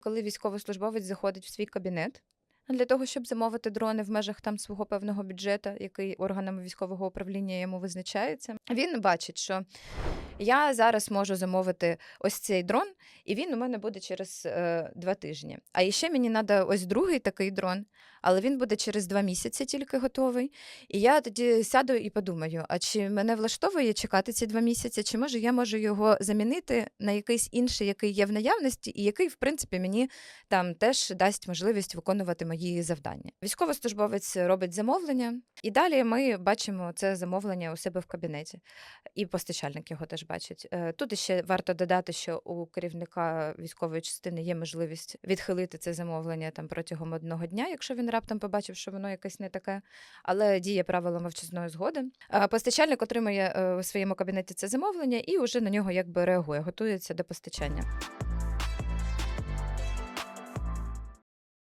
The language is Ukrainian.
Коли військовослужбовець заходить в свій кабінет для того, щоб замовити дрони в межах там свого певного бюджету, який органами військового управління йому визначається, він бачить, що я зараз можу замовити ось цей дрон, і він у мене буде через е, два тижні. А ще мені треба ось другий такий дрон, але він буде через два місяці тільки готовий. І я тоді сяду і подумаю: а чи мене влаштовує чекати ці два місяці, чи може я можу його замінити на якийсь інший, який є в наявності, і який, в принципі, мені там теж дасть можливість виконувати мої завдання. Військовослужбовець робить замовлення, і далі ми бачимо це замовлення у себе в кабінеті, і постачальник його теж бачить. Е, Тут ще варто додати, що у керівника військової частини є можливість відхилити це замовлення там протягом одного дня, якщо він раптом побачив, що воно якесь не таке, але діє правило мовчазної згоди. Постачальник отримує е, у своєму кабінеті це замовлення і вже на нього якби реагує, готується до постачання.